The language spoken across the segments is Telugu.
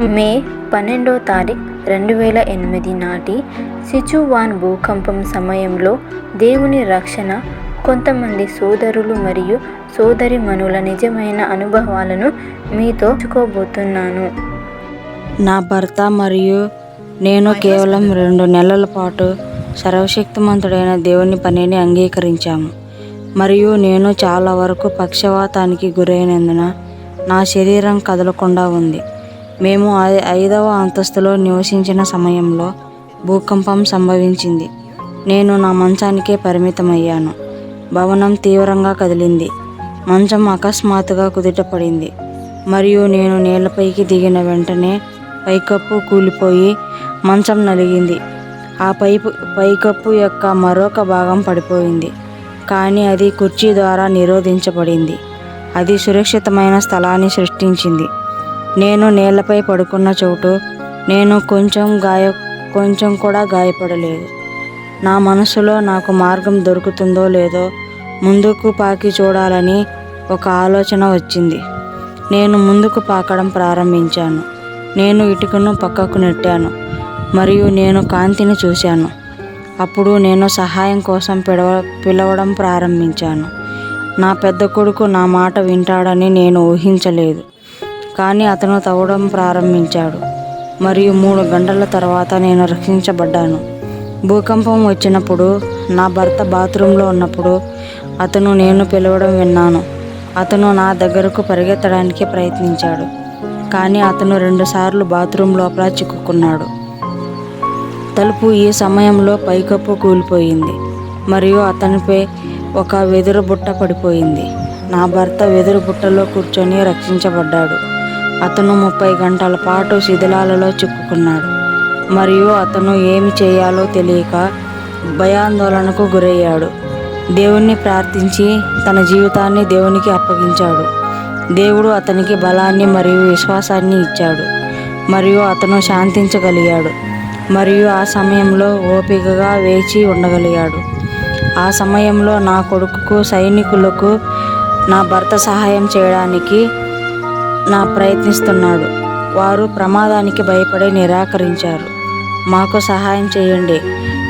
మే పన్నెండో తారీఖు రెండు వేల ఎనిమిది నాటి సిచువాన్ భూకంపం సమయంలో దేవుని రక్షణ కొంతమంది సోదరులు మరియు సోదరిమణుల నిజమైన అనుభవాలను మీతో పంచుకోబోతున్నాను. నా భర్త మరియు నేను కేవలం రెండు నెలల పాటు సర్వశక్తిమంతుడైన దేవుని పనిని అంగీకరించాము. మరియు నేను చాలా వరకు పక్షవాతానికి గురైనందున నా శరీరం కదలకుండా ఉంది. మేము ఐదవ అంతస్తులో నివసించిన సమయంలో భూకంపం సంభవించింది. నేను నా మంచానికే పరిమితమయ్యాను. భవనం తీవ్రంగా కదిలింది. మంచం అకస్మాత్తుగా కుదుటపడింది. మరియు నేను నేలపైకి దిగిన వెంటనే పైకప్పు కూలిపోయి మంచం నలిగింది. ఆ పైపు పైకప్పు యొక్క మరొక భాగం పడిపోయింది. కానీ అది కుర్చీ ద్వారా నిరోధించబడింది. అది సురక్షితమైన స్థలాన్ని సృష్టించింది. నేను నేలపై పడుకున్న చోటు నేను కొంచెం గాయ కొంచెం కూడా గాయపడలేదు. నా మనసులో నాకు మార్గం దొరుకుతుందో లేదో ముందుకు పాకి చూడాలని ఒక ఆలోచన వచ్చింది. నేను ముందుకు పాకడం ప్రారంభించాను. నేను ఇటుకను పక్కకు నెట్టాను మరియు నేను కాంతిని చూశాను. అప్పుడు నేను సహాయం కోసం పిలవ పిలవడం ప్రారంభించాను. నా పెద్ద కొడుకు నా మాట వింటాడని నేను ఊహించలేదు. కానీ అతను తవ్వడం ప్రారంభించాడు. మరియు మూడు గంటల తర్వాత నేను రక్షించబడ్డాను. భూకంపం వచ్చినప్పుడు నా భర్త బాత్రూంలో ఉన్నప్పుడు అతను నేను పిలవడం విన్నాను. అతను నా దగ్గరకు పరిగెత్తడానికి ప్రయత్నించాడు. కానీ అతను రెండుసార్లు బాత్రూమ్ లోపల చిక్కుకున్నాడు. తలుపు ఈ సమయంలో పైకప్పు కూలిపోయింది. మరియు అతనిపై ఒక వెదురు బుట్ట పడిపోయింది. నా భర్త వెదురు బుట్టలో కూర్చొని రక్షించబడ్డాడు. అతను ముప్పై గంటల పాటు శిథిలాలలో చిక్కుకున్నాడు. మరియు అతను ఏమి చేయాలో తెలియక భయాందోళనకు గురయ్యాడు. దేవుణ్ణి ప్రార్థించి తన జీవితాన్ని దేవునికి అప్పగించాడు. దేవుడు అతనికి బలాన్ని మరియు విశ్వాసాన్ని ఇచ్చాడు. మరియు అతను శాంతించగలిగాడు. మరియు ఆ సమయంలో ఓపికగా వేచి ఉండగలిగాడు. ఆ సమయంలో నా కొడుకుకు సైనికులకు నా భర్త సహాయం చేయడానికి నా ప్రయత్నిస్తున్నాడు. వారు ప్రమాదానికి భయపడి నిరాకరించారు. మాకు సహాయం చేయండి.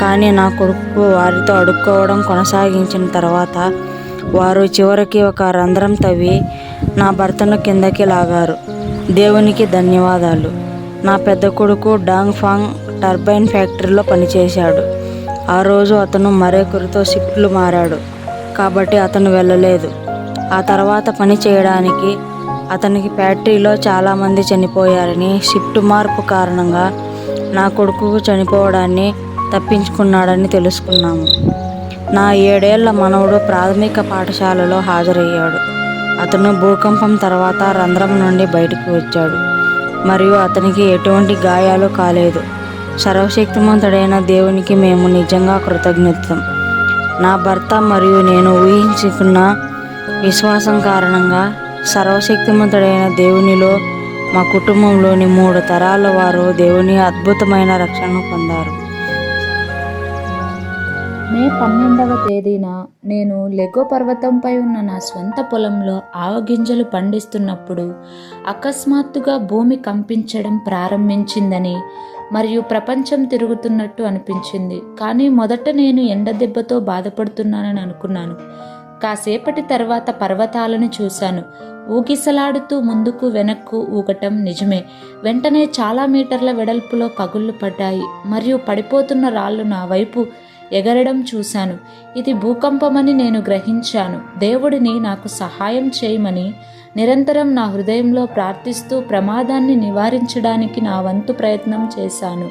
కానీ నా కొడుకు వారితో అడుక్కోవడం కొనసాగించిన తర్వాత వారు చివరికి ఒక రంధ్రం తవ్వి నా భర్తను కిందకి లాగారు. దేవునికి ధన్యవాదాలు. నా పెద్ద కొడుకు డాంగ్ ఫాంగ్ టర్బైన్ ఫ్యాక్టరీలో పనిచేశాడు. ఆ రోజు అతను మరొకరితో షిఫ్ట్లు మారాడు. కాబట్టి అతను వెళ్ళలేదు. ఆ తర్వాత పని చేయడానికి అతనికి ఫ్యాక్టరీలో చాలామంది చనిపోయారని షిఫ్ట్ మార్పు కారణంగా నా కొడుకు చనిపోవడాన్ని తప్పించుకున్నాడని తెలుసుకున్నాము. నా ఏడేళ్ళ మనవడు ప్రాథమిక పాఠశాలలో హాజరయ్యాడు. అతను భూకంపం తర్వాత రంధ్రం నుండి బయటకు వచ్చాడు. మరియు అతనికి ఎటువంటి గాయాలు కాలేదు. సర్వశక్తిమంతుడైన దేవునికి మేము నిజంగా కృతజ్ఞతం నా భర్త మరియు నేను ఊహించుకున్న విశ్వాసం కారణంగా సర్వశక్తిమంతుడైన దేవునిలో మా కుటుంబంలోని మూడు తరాల వారు దేవుని అద్భుతమైన రక్షణను పొందారు. మే పన్నెండవ తేదీన నేను లెగో పర్వతంపై ఉన్న నా స్వంత పొలంలో ఆవగింజలు పండిస్తున్నప్పుడు అకస్మాత్తుగా భూమి కంపించడం ప్రారంభించిందని మరియు ప్రపంచం తిరుగుతున్నట్టు అనిపించింది. కానీ మొదట నేను ఎండ దెబ్బతో బాధపడుతున్నానని అనుకున్నాను. కాసేపటి తర్వాత పర్వతాలను చూశాను. ఊగిసలాడుతూ ముందుకు వెనక్కు ఊగటం నిజమే. వెంటనే చాలా మీటర్ల వెడల్పులో పగుళ్ళు పడ్డాయి. మరియు పడిపోతున్న రాళ్ళు నా వైపు ఎగరడం చూశాను. ఇది భూకంపమని నేను గ్రహించాను. దేవుడిని నాకు సహాయం చేయమని నిరంతరం నా హృదయంలో ప్రార్థిస్తూ ప్రమాదాన్ని నివారించడానికి నా వంతు ప్రయత్నం చేశాను.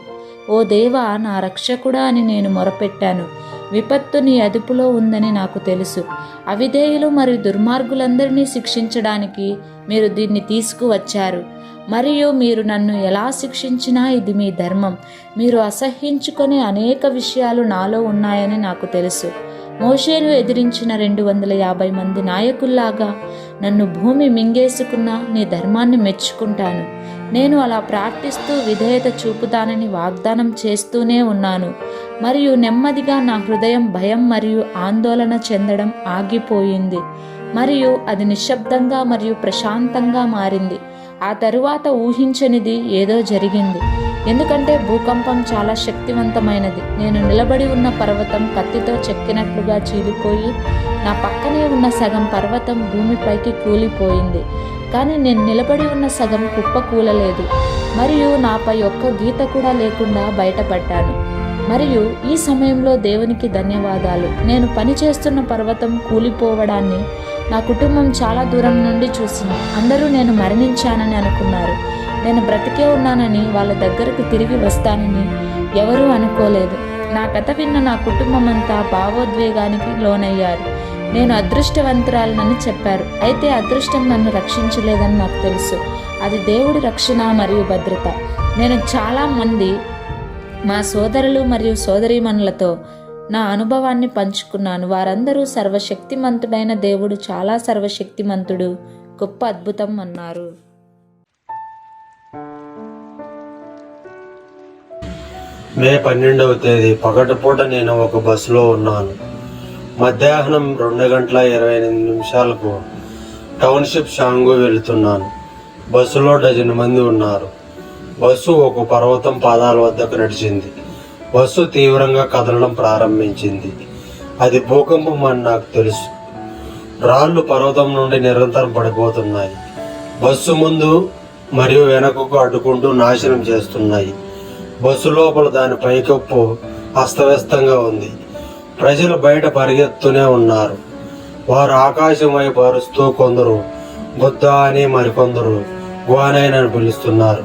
ఓ దేవా నా రక్షకుడా అని నేను మొరపెట్టాను. విపత్తు నీ అదుపులో ఉందని నాకు తెలుసు. అవిధేయులు మరియు దుర్మార్గులందరినీ శిక్షించడానికి మీరు దీన్ని తీసుకువచ్చారు. మరియు మీరు నన్ను ఎలా శిక్షించినా ఇది మీ ధర్మం. మీరు అసహ్యించుకునే అనేక విషయాలు నాలో ఉన్నాయని నాకు తెలుసు. మోషేను ఎదిరించిన రెండు వందల యాభై మంది నాయకుల్లాగా నన్ను భూమి మింగేసుకున్న నీ ధర్మాన్ని మెచ్చుకుంటాను. నేను అలా ప్రార్థిస్తూ విధేయత చూపుతానని వాగ్దానం చేస్తూనే ఉన్నాను. మరియు నెమ్మదిగా నా హృదయం భయం మరియు ఆందోళన చెందడం ఆగిపోయింది. మరియు అది నిశ్శబ్దంగా మరియు ప్రశాంతంగా మారింది. ఆ తరువాత ఊహించనిది ఏదో జరిగింది. ఎందుకంటే భూకంపం చాలా శక్తివంతమైనది. నేను నిలబడి ఉన్న పర్వతం కత్తితో చెక్కినట్లుగా చీలిపోయి నా పక్కనే ఉన్న సగం పర్వతం భూమిపైకి కూలిపోయింది. కానీ నేను నిలబడి ఉన్న సగం కుప్ప కూలలేదు. మరియు నాపై ఒక్క గీత కూడా లేకుండా బయటపడ్డాను. మరియు ఈ సమయంలో దేవునికి ధన్యవాదాలు. నేను పని చేస్తున్న పర్వతం కూలిపోవడాన్ని నా కుటుంబం చాలా దూరం నుండి చూసింది. అందరూ నేను మరణించానని అనుకున్నారు. నేను బ్రతికే ఉన్నానని వాళ్ళ దగ్గరకు తిరిగి వస్తానని ఎవరూ అనుకోలేదు. నా కథ విన్న నా కుటుంబం అంతా భావోద్వేగానికి లోనయ్యారు. నేను అదృష్టవంతురాలనని చెప్పారు. అయితే అదృష్టం నన్ను రక్షించలేదని నాకు తెలుసు. అది దేవుడి రక్షణ మరియు భద్రత. నేను చాలామంది మా సోదరులు మరియు సోదరీమణులతో నా అనుభవాన్ని పంచుకున్నాను. వారందరూ సర్వశక్తిమంతుడైన దేవుడు చాలా సర్వశక్తిమంతుడు గొప్ప అద్భుతం అన్నారు. మే పన్నెండవ తేదీ పగటిపూట నేను ఒక బస్సులో ఉన్నాను. మధ్యాహ్నం రెండు గంటల ఇరవై ఎనిమిది నిమిషాలకు టౌన్షిప్ షాంగు వెళుతున్నాను. బస్సులో డజన్ మంది ఉన్నారు. బస్సు ఒక పర్వతం పాదాల వద్దకు నడిచింది. బస్సు తీవ్రంగా కదలడం ప్రారంభించింది. అది భూకంపం అని నాకు తెలుసు. రాళ్ళు పర్వతం నుండి నిరంతరం పడిపోతున్నాయి. బస్సు ముందు మరియు వెనకకు అడ్డుకుంటూ నాశనం చేస్తున్నాయి. బస్సు లోపల దాని పైకప్పు అస్తవ్యస్తంగా ఉంది. ప్రజలు బయట పరిగెత్తునే ఉన్నారు. వారు ఆకాశం వైపు కొందరు బుద్ధ అని మరికొందరు గువానైన్ పిలుస్తున్నారు.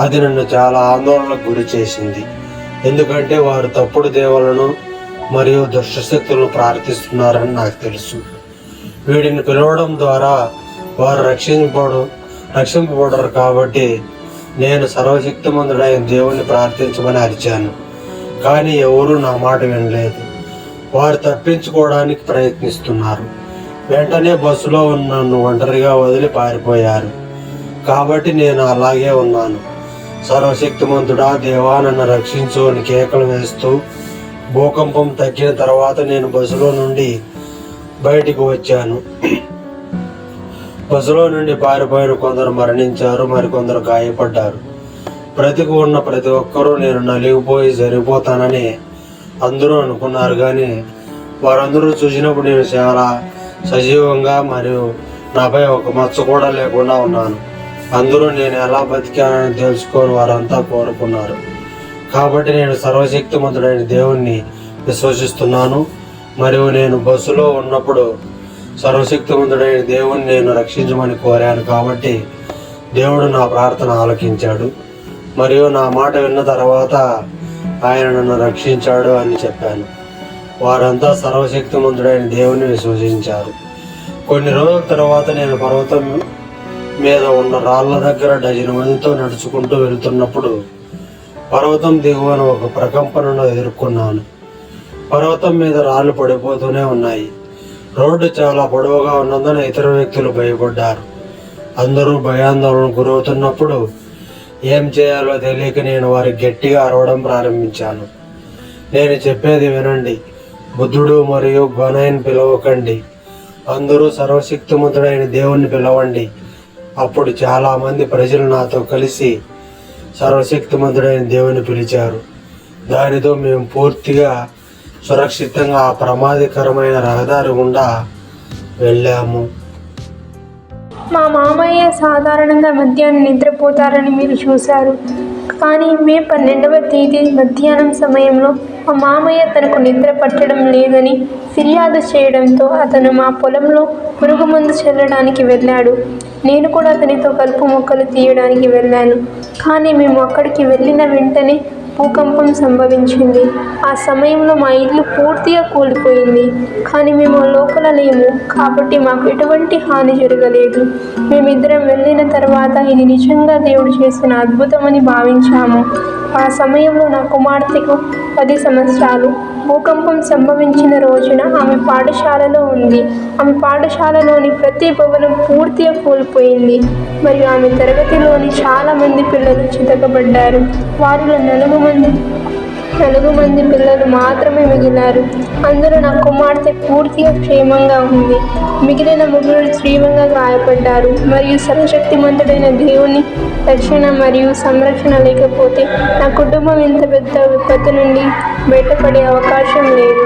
అది నన్ను చాలా ఆందోళనకు గురి చేసింది. ఎందుకంటే వారు తప్పుడు దేవులను మరియు దుష్టశక్తులను ప్రార్థిస్తున్నారని నాకు తెలుసు. వీడిని పిలవడం ద్వారా వారు రక్షించబడు రక్షింపబడరు కాబట్టి నేను సర్వశక్తిమంతుడైన దేవుణ్ణి ప్రార్థించమని అరిచాను. కానీ ఎవరూ నా మాట వినలేదు. వారు తప్పించుకోవడానికి ప్రయత్నిస్తున్నారు. వెంటనే బస్సులో ఉన్న నన్ను ఒంటరిగా వదిలి పారిపోయారు. కాబట్టి నేను అలాగే ఉన్నాను. సర్వశక్తిమంతుడా దేవా నన్ను రక్షించు అని కేకలు వేస్తూ భూకంపం తగ్గిన తర్వాత నేను బస్సులో నుండి బయటికి వచ్చాను. బస్సులో నుండి పారిపోయిన కొందరు మరణించారు మరికొందరు గాయపడ్డారు. బ్రతికి ఉన్న ప్రతి ఒక్కరూ నేను నలిగిపోయి సరిపోతానని అందరూ అనుకున్నారు కానీ వారందరూ చూసినప్పుడు నేను చాలా సజీవంగా మరియు నాపై ఒక మచ్చ కూడా లేకుండా ఉన్నాను. అందరూ నేను ఎలా బతికానని తెలుసుకొని వారంతా కోరుకున్నారు. కాబట్టి నేను సర్వశక్తిమంతుడైన దేవుణ్ణి విశ్వసిస్తున్నాను. మరియు నేను బస్సులో ఉన్నప్పుడు సర్వశక్తిమంతుడైన దేవుణ్ణి నేను రక్షించమని కోరాను కాబట్టి దేవుడు నా ప్రార్థన ఆలకించాడు. మరియు నా మాట విన్న తర్వాత ఆయన నన్ను రక్షించాడు అని చెప్పాను. వారంతా సర్వశక్తిమంతుడైన దేవుని విశ్వసించారు. కొన్ని రోజుల తర్వాత నేను పర్వతం మీద ఉన్న రాళ్ళ దగ్గర డజన్ మందితో నడుచుకుంటూ వెళ్తున్నప్పుడు పర్వతం దిగువన ఒక ప్రకంపనను ఎదుర్కొన్నాను. పర్వతం మీద రాళ్ళు పడిపోతూనే ఉన్నాయి. రోడ్డు చాలా పొడవుగా ఉన్నందున ఇతర వ్యక్తులు భయపడ్డారు. అందరూ భయాందోళనకు గురవుతున్నప్పుడు ఏం చేయాలో తెలియక నేను వారికి గట్టిగా అరవడం ప్రారంభించాను. నేను చెప్పేది వినండి. బుద్ధుడు మరియు గొనైన్ పిలవకండి. అందరూ సర్వశక్తిమంతుడైన దేవుణ్ణి పిలవండి. అప్పుడు చాలామంది ప్రజలు నాతో కలిసి సర్వశక్తిమంతుడైన దేవుని పిలిచారు. దానితో మేము పూర్తిగా సురక్షితంగా ఆ ప్రమాదకరమైన రహదారి గుండా వెళ్ళాము. మా మామయ్య సాధారణంగా మధ్యాహ్నం నిద్రపోతారని మీరు చూశారు. కానీ మే పన్నెండవ తేదీ మధ్యాహ్నం సమయంలో మా మామయ్య తనకు నిద్ర పట్టడం లేదని ఫిర్యాదు చేయడంతో అతను మా పొలంలో పురుగు మందు చల్లడానికి వెళ్ళాడు. నేను కూడా అతనితో కలుపు మొక్కలు తీయడానికి వెళ్ళాను. కానీ మేము అక్కడికి వెళ్ళిన వెంటనే భూకంపం సంభవించింది. ఆ సమయంలో మా ఇల్లు పూర్తిగా కూలిపోయింది. కానీ మేము లోపల లేము. కాబట్టి మాకు ఎటువంటి హాని జరగలేదు. మేమిద్దరం వెళ్ళిన తర్వాత ఇది నిజంగా దేవుడు చేసిన అద్భుతమని భావించాము. ఆ సమయంలో నా కుమార్తెకు పది సంవత్సరాలు. భూకంపం సంభవించిన రోజున ఆమె పాఠశాలలో ఉంది. ఆమె పాఠశాలలోని ప్రతి భవనం పూర్తిగా కూలిపోయింది. మరియు ఆమె తరగతిలోని చాలామంది పిల్లలు చితకబడ్డారు. వారిలో నలుగు మంది నలుగు మంది పిల్లలు మాత్రమే మిగిలారు. అందులో నా కుమార్తె పూర్తిగా క్షేమంగా ఉంది. మిగిలిన ముగ్గురు తీవ్రంగా గాయపడ్డారు. మరియు సర్వశక్తిమంతుడైన దేవుని రక్షణ మరియు సంరక్షణ లేకపోతే నా కుటుంబం ఇంత పెద్ద విపత్తు నుండి బయటపడే అవకాశం లేదు.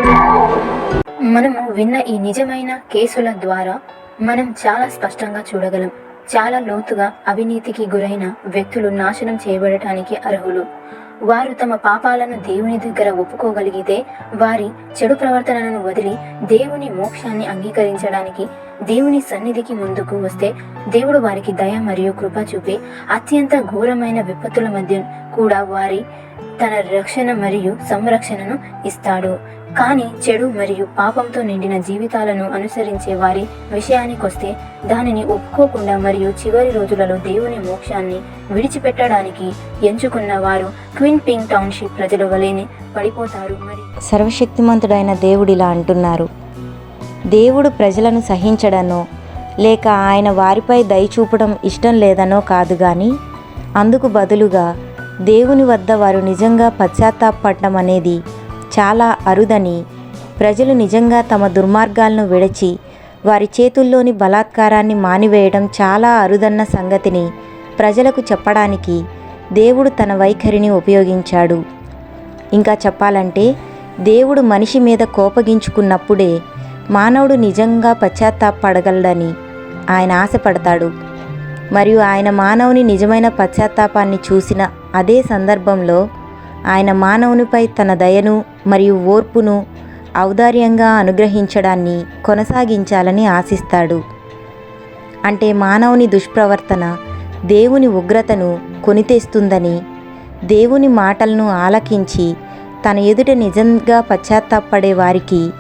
మనము విన్న ఈ నిజమైన కేసుల ద్వారా మనం చాలా స్పష్టంగా చూడగలం. చాలా లోతుగా అవినీతికి గురైన వ్యక్తులు నాశనం చేయబడటానికి అర్హులు. వారు తమ పాపాలను దేవుని దగ్గర ఒప్పుకోగలిగితే వారి చెడు ప్రవర్తనలను వదిలి దేవుని మోక్షాన్ని అంగీకరించడానికి దేవుని సన్నిధికి ముందుకు వస్తే దేవుడు వారికి దయ మరియు కృప చూపి అత్యంత ఘోరమైన విపత్తుల మధ్య కూడా వారి తన రక్షణ మరియు సంరక్షణను ఇస్తాడు. కానీ చెడు మరియు పాపంతో నిండిన జీవితాలను అనుసరించే వారి విషయానికొస్తే దానిని ఒప్పుకోకుండా మరియు చివరి రోజులలో దేవుని మోక్షాన్ని విడిచిపెట్టడానికి ఎంచుకున్న వారు క్విన్ పింగ్ టౌన్షిప్ ప్రజల వలెనే పడిపోతారు. మరి సర్వశక్తిమంతుడైన దేవుడిలా అంటున్నారు. దేవుడు ప్రజలను సహించడనో లేక ఆయన వారిపై దయ చూపడం ఇష్టం లేదనో కాదు కానీ అందుకు బదులుగా దేవుని వద్ద వారు నిజంగా పశ్చాత్తాపడటం అనేది చాలా అరుదని. ప్రజలు నిజంగా తమ దుర్మార్గాలను విడచి వారి చేతుల్లోని బలాత్కారాన్ని మానివేయడం చాలా అరుదన్న సంగతిని ప్రజలకు చెప్పడానికి దేవుడు తన వైఖరిని ఉపయోగించాడు. ఇంకా చెప్పాలంటే దేవుడు మనిషి మీద కోపగించుకున్నప్పుడే మానవుడు నిజంగా పశ్చాత్తాపడగలడని ఆయన ఆశపడతాడు. మరియు ఆయన మానవుని నిజమైన పశ్చాత్తాపాన్ని చూసిన అదే సందర్భంలో ఆయన మానవునిపై తన దయను మరియు ఓర్పును ఔదార్యంగా అనుగ్రహించడాన్ని కొనసాగించాలని ఆశిస్తాడు. అంటే మానవుని దుష్ప్రవర్తన దేవుని ఉగ్రతను కొనితేస్తుందని దేవుని మాటలను ఆలకించి తన ఎదుట నిజంగా పశ్చాత్తాపడే వారికి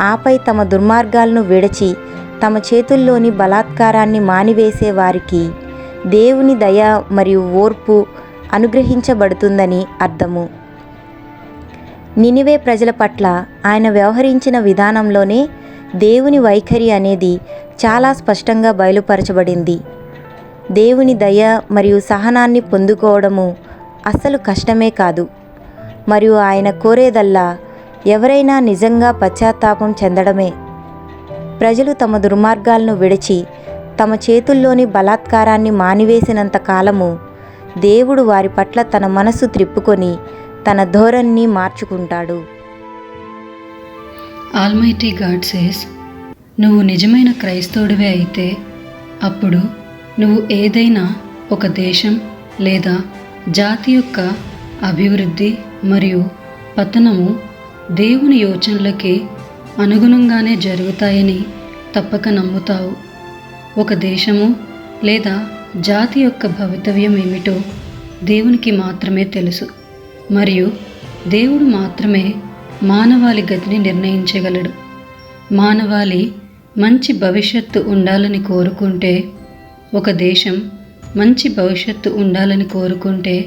ఆపై తమ దుర్మార్గాలను విడచి తమ చేతుల్లోని బలాత్కారాన్ని మానివేసే వారికి దేవుని దయ మరియు ఓర్పు అనుగ్రహించబడుతుందని అర్థము. నినివే ప్రజల పట్ల ఆయన వ్యవహరించిన విధానంలోనే దేవుని వైఖరి అనేది చాలా స్పష్టంగా బయలుపరచబడింది. దేవుని దయ మరియు సహనాన్ని పొందుకోవడము అస్సలు కష్టమే కాదు. మరియు ఆయన కోరేదల్లా ఎవరైనా నిజంగా పశ్చాత్తాపం చెందడమే ప్రజలు తమ దుర్మార్గాలను విడిచి తమ చేతుల్లోని బలాత్కారాన్ని మానివేసినంత కాలము దేవుడు వారి పట్ల తన మనసు త్రిప్పుకొని తన ధోరణిని మార్చుకుంటాడు. ఆల్మైటీ గాడ్ సేస్ నువ్వు నిజమైన క్రైస్తవుడివే అయితే అప్పుడు నువ్వు ఏదైనా ఒక దేశం లేదా జాతి యొక్క అభివృద్ధి మరియు పతనము దేవుని యోచనలకి అనుగుణంగానే జరుగుతాయని తప్పక నమ్ముతావు. ఒక దేశము లేదా జాతి యొక్క భవితవ్యం ఏమిటో దేవునికి మాత్రమే తెలుసు. మరియు దేవుడు మాత్రమే మానవాళి గతిని నిర్ణయించగలడు. మానవాళి మంచి భవిష్యత్తు ఉండాలని కోరుకుంటే ఒక దేశం మంచి భవిష్యత్తు ఉండాలని కోరుకుంటే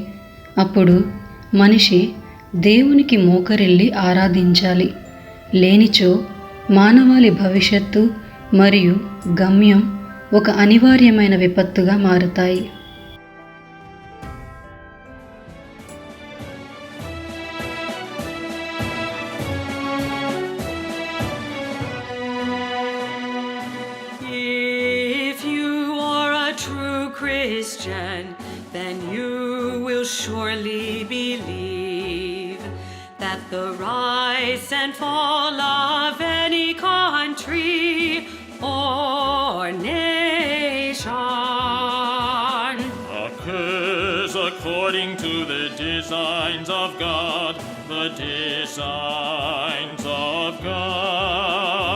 అప్పుడు మనిషి దేవునికి మోకరిల్లి ఆరాధించాలి. లేనిచో మానవాళి భవిష్యత్తు మరియు గమ్యం ఒక అనివార్యమైన విపత్తుగా మారుతాయి Then you will the rock. Rise and fall of any country or nation occurs according to the designs of God, the designs of God.